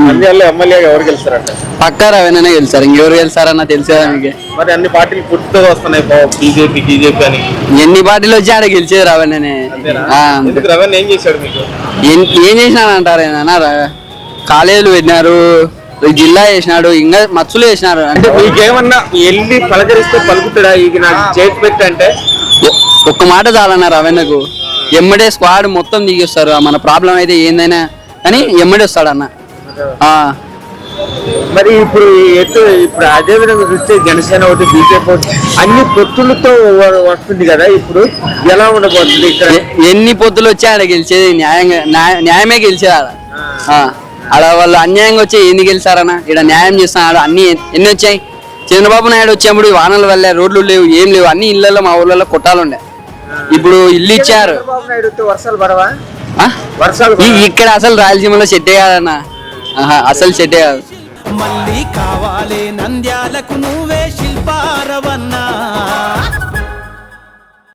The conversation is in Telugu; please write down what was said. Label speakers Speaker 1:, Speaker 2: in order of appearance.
Speaker 1: నంద్యాలలో ఎమ్మెల్యేగా ఎవరు గెలుస్తారంట
Speaker 2: పక్కా రవేణనే గెలిచారు ఇంకెవరు గెలిచారన్న తెలుసు కదా మీకు.
Speaker 1: మరి అన్ని పార్టీలు పుట్టుతో వస్తున్నాయి బీజేపీ బీజేపీ అని.
Speaker 2: ఎన్ని పార్టీలు వచ్చి ఆడ గెలిచేది రవేణనే
Speaker 1: రవీణ్ ఏం చేశాడు మీకు?
Speaker 2: ఏం- చేసినాడు అంటారు కాలేజీలు పెట్టినారు జిల్లా చేసినాడు ఇంకా మచ్చులు చేసినారు.
Speaker 1: అంటే మీకేమన్నా వెళ్ళి పలకరిస్తే పలుకుతాడా? ఇక నాకు చేతి పెట్టి అంటే?
Speaker 2: ఒ- ఒక్క మాట చాలన్న రవీణకు ఎమ్మడే స్క్వాడ్ మొత్తం దిగిస్తారు. మన ప్రాబ్లం అయితే ఏందైనా. అని ఎమ్మడే వస్తాడు అన్న ఆ,
Speaker 1: మరి ఇప్పుడు ఎటు ఇప్పుడు అదే విధంగా చూస్తే జనసేన ఒకటి బీజేపీ ఒకటి అన్ని పొత్తులతో వస్తుంది కదా ఇప్పుడు? ఎలా ఉండబోతుంది ఇక్కడ?
Speaker 2: ఎన్ని పొత్తులు వచ్చి ఆడ గెలిచేది? న్యాయంగా న్యాయ- న్యాయమే గెలిచేది ఆడ ఆ, ఆడ వాళ్ళు అన్యాయంగా వచ్చి ఏంది గెలిచారన్న? ఇక్కడ న్యాయం చేస్తున్నాడు అన్ని ఎన్- ఎన్ని వచ్చాయి? చంద్రబాబు నాయుడు వచ్చేప్పుడు ఈ వానల వల్ల రోడ్లు లేవు ఏం లేవు అన్ని ఇళ్ళలో మా ఊళ్ళలో కొట్టాలుండే ఇప్పుడు ఇల్లు ఇచ్చారు.
Speaker 1: వర్షాలు?
Speaker 2: ఇక్కడ అసలు రాయలసీమలో సెట్టే కాదన్న. అసలు సెట్టే
Speaker 3: మళ్ళీ కావాలి నంద్యాలకు నువ్వే శిల్పారవన్నా.